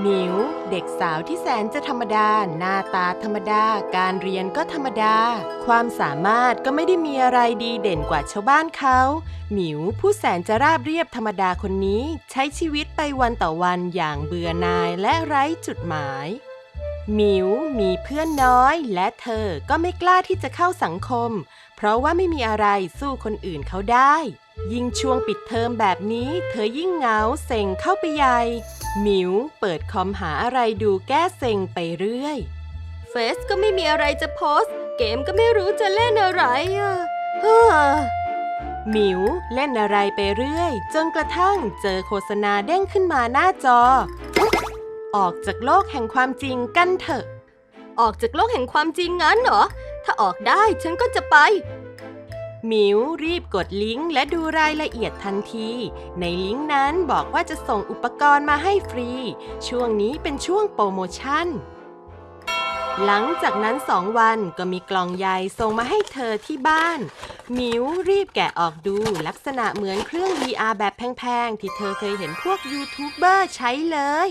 หมิว เด็กสาวที่แสนจะธรรมดา หน้าตาธรรมดา การเรียนก็ธรรมดา ความสามารถก็ไม่ได้มีอะไรดีเด่นกว่าชาวบ้านเขา หมิวผู้แสนจะราบเรียบธรรมดาคนนี้ ใช้ชีวิตไปวันต่อวันอย่างเบื่อนายและไร้จุดหมายหมิวมีเพื่อนน้อย และเธอก็ไม่กล้าที่จะเข้าสังคม เพราะว่าไม่มีอะไรสู้คนอื่นเขาได้ ยิ่งช่วงปิดเทอมแบบนี้ เธอยิ่งเหงาเซ็งเข้าไปใหญ่ หมิวเปิดคอมหาอะไรดูแก้เซ็งไปเรื่อยเฟซก็ไม่มีอะไรจะโพสต์ เกมก็ไม่รู้จะเล่นอะไรอะเฮ้อหมิวเล่นอะไรไปเรื่อย จนกระทั่งเจอโฆษณาเด้งขึ้นมาหน้าจอ ออกจากโลกแห่งความจริงกันเถอะ ออกจากโลกแห่งความจริงงั้นเหรอ ถ้าออกได้ฉันก็จะไป หมิวรีบกดลิงก์และดูรายละเอียดทันที ในลิงก์นั้นบอกว่าจะส่งอุปกรณ์มาให้ฟรี ช่วงนี้เป็นช่วงโปรโมชั่น หลังจากนั้นสองวันก็มีกล่องใยส่งมาให้เธอที่บ้านหมิวรีบแกะออกดูลักษณะเหมือนเครื่อง VR แบบแพงๆ ที่เธอเคยเห็นพวกยูทูบเบอร์ใช้เลย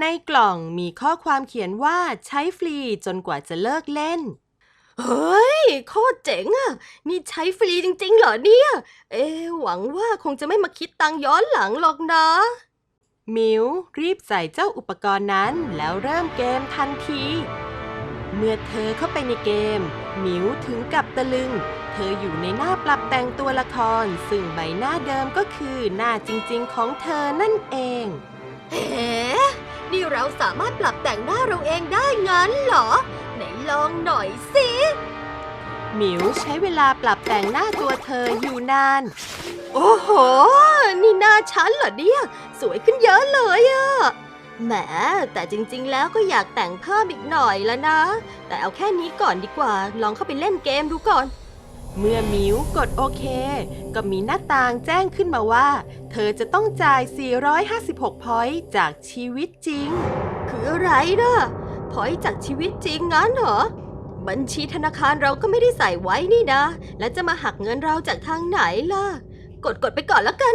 ในกล่องมีข้อความเขียนว่าใช้ฟรีจนกว่าจะเลิกเล่น เฮ้ย โคตรเจ๋งอะนี่ใช้ฟรีจริง ๆ เหรอเนี่ย เอ๊ะหวังว่าคงจะไม่มาคิดตังค์ย้อนหลังหรอกนะ มิวรีบใส่เจ้าอุปกรณ์นั้นแล้วเริ่มเกมทันที เมื่อเธอเข้าไปในเกม มิวถึงกับตะลึง เธออยู่ในหน้าปรับแต่งตัวละคร ซึ่งใบหน้าเดิมก็คือหน้าจริง ๆ ของเธอนั่นเองเอ๋นี่เราสามารถปรับแต่งหน้าเราเองได้งั้นเหรอ ลองหน่อยสิ หมิวใช้เวลาปรับแต่งหน้าตัวเธออยู่นาน โอ้โห นี่หน้าฉันเหรอเนี่ย สวยขึ้นเยอะเลยอะแหม แต่จริงๆ แล้วก็อยากแต่งเพิ่มอีกหน่อยแล้วนะ แต่เอาแค่นี้ก่อนดีกว่า ลองเข้าไปเล่นเกมดูก่อน เมื่อหมิวกดโอเค ก็มีหน้าต่างแจ้งขึ้นมาว่า เธอจะต้องจ่าย 456 พอยต์จากชีวิตจริง คืออะไรนะ พอยจากชีวิตจริงงั้นเหรอ บัญชีธนาคารเราก็ไม่ได้ใส่ไว้นี่นะ แล้วจะมาหักเงินเราจากทางไหนล่ะ กดกดไปก่อนแล้วกัน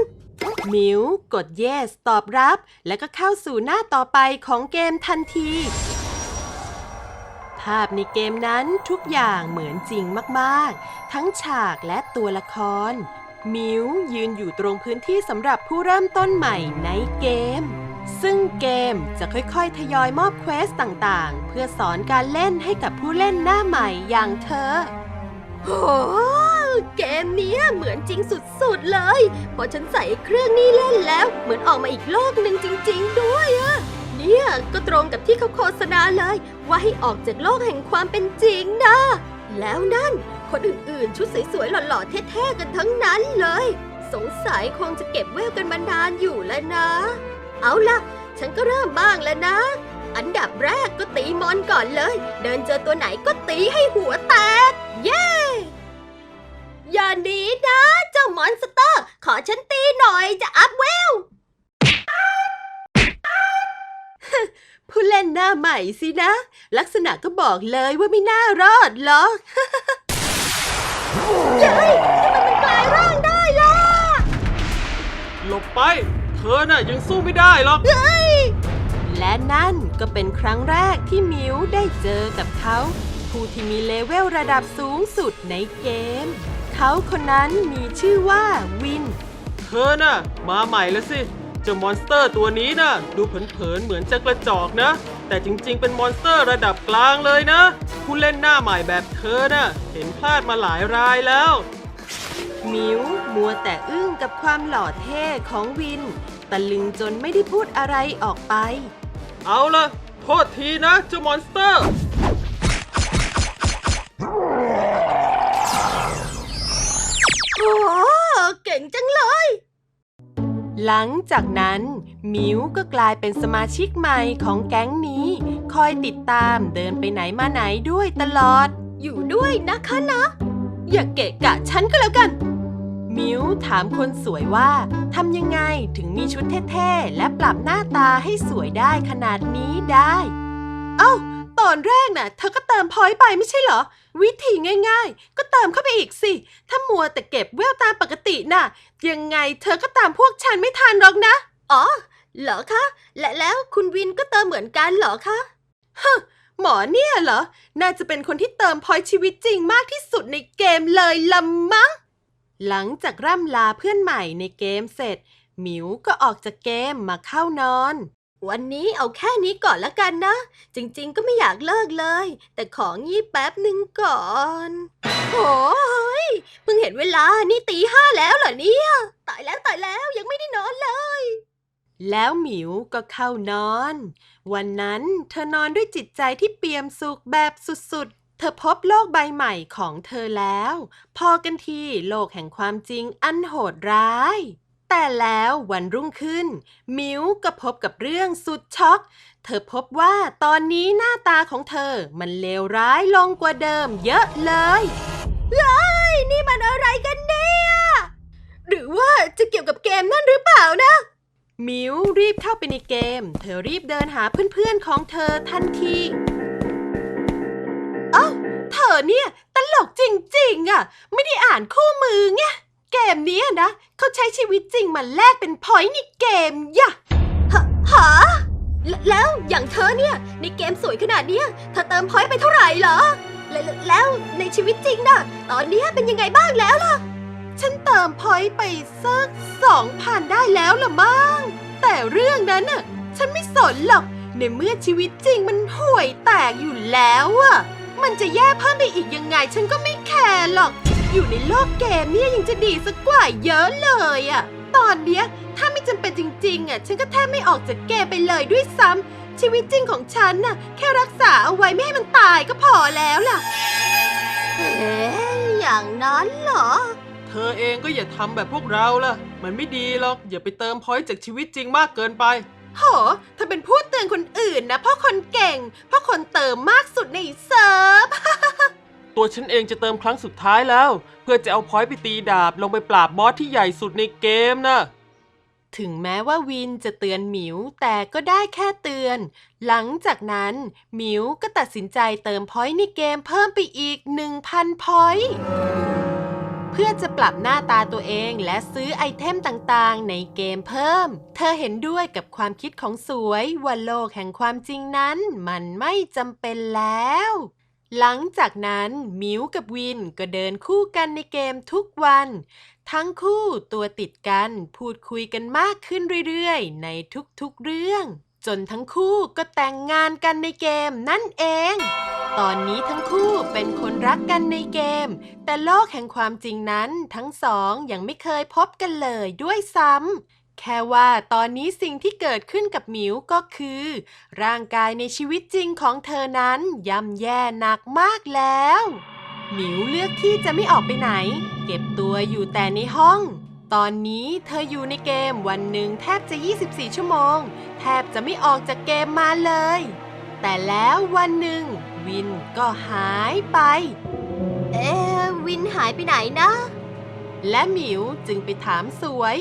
มิวกด yes ตอบรับ แล้วก็เข้าสู่หน้าต่อไปของเกมทันที ภาพในเกมนั้นทุกอย่างเหมือนจริงมากๆ ทั้งฉากและตัวละคร มิวยืนอยู่ตรงพื้นที่สำหรับผู้เริ่มต้นใหม่ในเกม ซึ่งเกมจะค่อยๆ ทยอยมอบเควสต่างๆ เพื่อสอนการเล่นให้กับผู้เล่นหน้าใหม่อย่างเธอโอ้เกมเนี้ยเหมือนจริงสุดๆเลย พอฉันใส่เครื่องนี้เล่นแล้ว เหมือนออกมาอีกโลกหนึ่งจริงๆด้วยอะเนี่ยก็ตรงกับที่เขาโฆษณาเลย ว่าให้ออกจากโลกแห่งความเป็นจริงนะ แล้วนั่น คนอื่นๆ ชุดสวยๆหล่อๆเท่ๆกันทั้งนั้นเลย สงสัยคงจะเก็บเวลกันมานานอยู่แล้วนะ เอาล่ะ ฉันก็เริ่มบ้างแล้วนะ อันดับแรกก็ตีมอนก่อนเลย เดินเจอตัวไหนก็ตีให้หัวแตก เย้ อย่าหนีนะ เจ้ามอนสเตอร์ ขอฉันตีหน่อยจะอัพเวล ผู้เล่นหน้าใหม่สินะ ลักษณะก็บอกเลยว่าไม่น่ารอดหรอกเย้ยทำไมมันกลายร่างได้ล่ะ หลบไป เธอน่ะยังสู้ไม่ได้หรอก และนั่นก็เป็นครั้งแรกที่มิวได้เจอกับเขา ผู้ที่มีเลเวลระดับสูงสุดในเกม เขาคนนั้นมีชื่อว่าวิน เธอน่ะ มาใหม่แล้วสิเจ้ามอนสเตอร์ตัวนี้น่ะ ดูเผินๆเหมือนจะกระจอกนะ แต่จริงๆ เป็นมอนสเตอร์ระดับกลางเลยนะ ผู้เล่นหน้าใหม่แบบเธอน่ะ เห็นพลาดมาหลายรายแล้ว มิวมัวแต่อึ้งกับความหล่อเท่ของวิน ตะลึงจนไม่ได้พูดอะไรออกไป เอาละโทษทีนะเจ้ามอนสเตอร์ โอ้เก่งจังเลย หลังจากนั้นมิวก็กลายเป็นสมาชิกใหม่ของแก๊งนี้ คอยติดตามเดินไปไหนมาไหนด้วยตลอด อยู่ด้วยนะคะนะ อย่าเกะกะฉันก็แล้วกัน มิวถามคนสวยว่าทำยังไงถึงมีชุดเท่ๆ และปรับหน้าตาให้สวยได้ขนาดนี้ได้ เอ้า ตอนแรกน่ะ เธอก็เติมพอยต์ไปไม่ใช่เหรอ วิธีง่ายๆ ก็เติมเข้าไปอีกสิ ถ้ามัวแต่เก็บเวลตามปกติน่ะ ยังไงเธอก็ตามพวกฉันไม่ทันหรอกนะ อ๋อ เหรอคะ และแล้วคุณวินก็เติมเหมือนกันเหรอคะหมอเนี่ยเหรอ น่าจะเป็นคนที่เติมพอยต์ชีวิตจริงมากที่สุดในเกมเลยละมั้ง หลังจากร่ำลาเพื่อนใหม่ในเกมเสร็จ หมิวก็ออกจากเกมมาเข้านอน วันนี้เอาแค่นี้ก่อนละกันนะ จริงๆก็ไม่อยากเลิกเลย แต่ของงี้แป๊บหนึ่งก่อนโอ้ยเพิ่งเห็นเวลานี่ตีห้าแล้วเหรอเนี่ยตายแล้วตายแล้วยังไม่ได้นอนเลย แล้วหมิวก็เข้านอน วันนั้นเธอนอนด้วยจิตใจที่เปี่ยมสุขแบบสุดๆ เธอพบโลกใบใหม่ของเธอแล้ว พอกันทีโลกแห่งความจริงอันโหดร้าย แต่แล้ววันรุ่งขึ้น มิวก็พบกับเรื่องสุดช็อก เธอพบว่าตอนนี้หน้าตาของเธอมันเลวร้ายลงกว่าเดิมเยอะเลยเฮ้ยนี่มันอะไรกันเนี่ย หรือว่าจะเกี่ยวกับเกมนั่นหรือเปล่านะมิวรีบเข้าไปในเกม เธอรีบเดินหาเพื่อนๆของเธอทันที เอ้าเธอเนี่ยตลกจริงๆอะ ไม่ได้อ่านคู่มือไงเกมเนี้ยนะเขาใช้ชีวิตจริงมาแลกเป็นพอยต์ในเกมย่ะหะหาแลแล้วอย่างเธอเนี่ย ในเกมสวยขนาดเนี้ยเธอเติมพอยต์ไปเท่าไหร่เหรอแล้วแล้วในชีวิตจริงน่ะ ตอนเนี้ยเป็นยังไงบ้างแล้วล่ะ ฉันเติมพอยต์ไปสักสองพันได้แล้วละมั้งแต่เรื่องนั้นน่ะฉันไม่สนหรอกในเมื่อชีวิตจริงมันห่วยแตกอยู่แล้วอะ มันจะแย่เพิ่มไปอีกยังไง ฉันก็ไม่แคร์หรอก อยู่ในโลกเกมเนี่ยยังจะดีสักกว่าเยอะเลยอะตอนเนี้ยถ้าไม่จำเป็นจริงๆอะฉันก็แทบไม่ออกจากเกมไปเลยด้วยซ้ำชีวิตจริงของฉันน่ะ แค่รักษาเอาไว้ไม่ให้มันตายก็พอแล้วล่ะเอ๊ะอย่างนั้นเหรอ เธอเองก็อย่าทำแบบพวกเราล่ะ มันไม่ดีหรอก อย่าไปเติมพอยต์จากชีวิตจริงมากเกินไป โหเธอเป็นผู้เตือนคนอื่นนะเพราะคนเก่งเพราะคนเติมมากสุดในเซิร์ฟ ตัวฉันเองจะเติมครั้งสุดท้ายแล้ว เพื่อจะเอาพอยต์ไปตีดาบลงไปปราบบอสที่ใหญ่สุดในเกมนะถึงแม้ว่าวินจะเตือนหมิวแต่ก็ได้แค่เตือน หลังจากนั้น หมิวก็ตัดสินใจเติมพอยต์ในเกมเพิ่มไปอีก 1,000 พอยต์เพื่อจะปรับหน้าตาตัวเองและซื้อไอเทมต่างๆ ในเกมเพิ่ม เธอเห็นด้วยกับความคิดของสวยว่าโลกแห่งความจริงนั้น มันไม่จำเป็นแล้ว หลังจากนั้นมิวกับวินก็เดินคู่กันในเกมทุกวัน ทั้งคู่ตัวติดกันพูดคุยกันมากขึ้นเรื่อยๆ ในทุกๆเรื่อง จนทั้งคู่ก็แต่งงานกันในเกมนั่นเอง ตอนนี้ทั้งคู่เป็นคนรักกันในเกม แต่โลกแห่งความจริงนั้นทั้งสองยังไม่เคยพบกันเลยด้วยซ้ำ แค่ว่าตอนนี้สิ่งที่เกิดขึ้นกับหมิวก็คือ ร่างกายในชีวิตจริงของเธอนั้นย่ำแย่หนักมากแล้ว หมิวเลือกที่จะไม่ออกไปไหน เก็บตัวอยู่แต่ในห้อง ตอนนี้เธออยู่ในเกมวันหนึ่งแทบจะ 24 ชั่วโมง แทบจะไม่ออกจากเกมมาเลย แต่แล้ววันหนึ่ง วินก็หายไป เอ๊ะวินหายไปไหนนะ และหมิวจึงไปถามสวย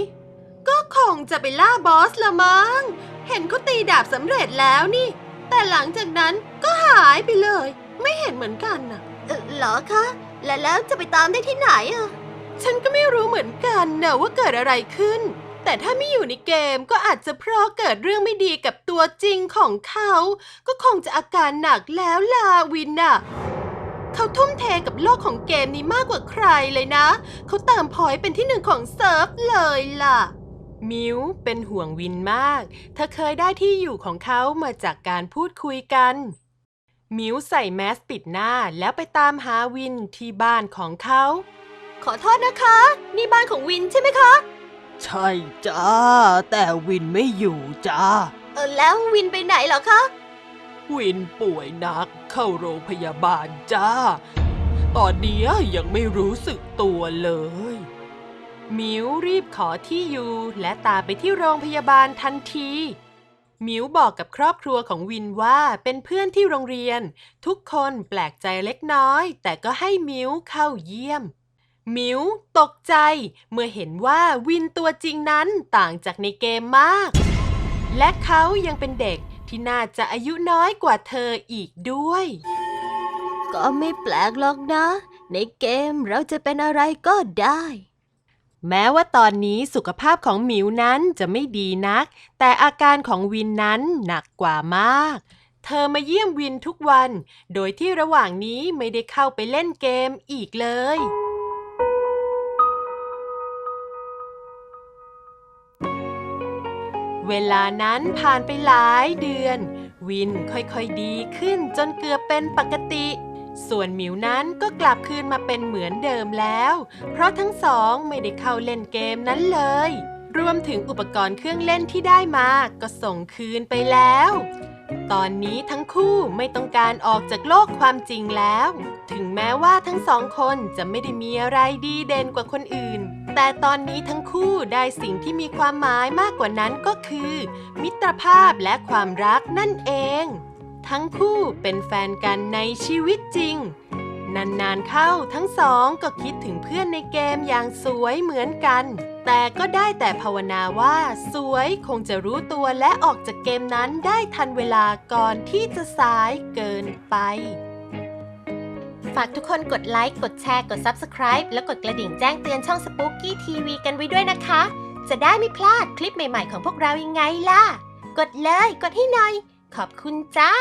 ก็คงจะไปล่าบอสละมั้ง เห็นเขาตีดาบสำเร็จแล้วนี่ แต่หลังจากนั้นก็หายไปเลย ไม่เห็นเหมือนกันน่ะ เอ่อเหรอคะ และแล้วจะไปตามได้ที่ไหนอะ ฉันก็ไม่รู้เหมือนกันนะว่าเกิดอะไรขึ้น แต่ถ้าไม่อยู่ในเกมก็อาจจะเพราะเกิดเรื่องไม่ดีกับตัวจริงของเขา ก็คงจะอาการหนักแล้วลาวินน่ะ เขาทุ่มเทกับโลกของเกมนี้มากกว่าใครเลยนะ เขาเติมพอยต์เป็นที่หนึ่งของเซิร์ฟเลยล่ะ มิวเป็นห่วงวินมาก เธอเคยได้ที่อยู่ของเขามาจากการพูดคุยกัน มิวใส่แมสปิดหน้าแล้วไปตามหาวินที่บ้านของเขา ขอโทษนะคะ นี่บ้านของวินใช่ไหมคะ ใช่จ้า แต่วินไม่อยู่จ้า เออแล้ววินไปไหนเหรอคะ วินป่วยหนักเข้าโรงพยาบาลจ้า ตอนเนี้ยยังไม่รู้สึกตัวเลย มิวรีบขอที่อยู่และตามไปที่โรงพยาบาลทันทีมิวบอกกับครอบครัวของวินว่าเป็นเพื่อนที่โรงเรียน ทุกคนแปลกใจเล็กน้อย แต่ก็ให้มิวเข้าเยี่ยม มิวตกใจ เมื่อเห็นว่าวินตัวจริงนั้นต่างจากในเกมมาก และเขายังเป็นเด็กที่น่าจะอายุน้อยกว่าเธออีกด้วย ก็ไม่แปลกหรอกนะ ในเกมเราจะเป็นอะไรก็ได้ แม้ว่าตอนนี้สุขภาพของหมิวนั้นจะไม่ดีนัก แต่อาการของวินนั้นหนักกว่ามาก เธอมาเยี่ยมวินทุกวัน โดยที่ระหว่างนี้ไม่ได้เข้าไปเล่นเกมอีกเลย เวลานั้นผ่านไปหลายเดือน วินค่อยๆดีขึ้นจนเกือบเป็นปกติ ส่วนหมิวนั้นก็กลับคืนมาเป็นเหมือนเดิมแล้ว เพราะทั้งสองไม่ได้เข้าเล่นเกมนั้นเลย รวมถึงอุปกรณ์เครื่องเล่นที่ได้มาก็ส่งคืนไปแล้ว ตอนนี้ทั้งคู่ไม่ต้องการออกจากโลกความจริงแล้ว ถึงแม้ว่าทั้งสองคนจะไม่ได้มีอะไรดีเด่นกว่าคนอื่น แต่ตอนนี้ทั้งคู่ได้สิ่งที่มีความหมายมากกว่านั้นก็คือ มิตรภาพและความรักนั่นเอง ทั้งคู่เป็นแฟนกันในชีวิตจริง นานๆเข้าทั้งสองก็คิดถึงเพื่อนในเกมอย่างสวยเหมือนกัน แต่ก็ได้แต่ภาวนาว่า สวยคงจะรู้ตัวและออกจากเกมนั้นได้ทันเวลาก่อนที่จะสายเกินไป ฝากทุกคนกดไลค์ กดแชร์ กด Subscribe แล้วกดกระดิ่งแจ้งเตือนช่อง Spooky TV กันไว้ด้วยนะคะ จะได้ไม่พลาดคลิปใหม่ๆของพวกเรายังไงล่ะ กดเลย กดให้หน่อย ขอบคุณจ้า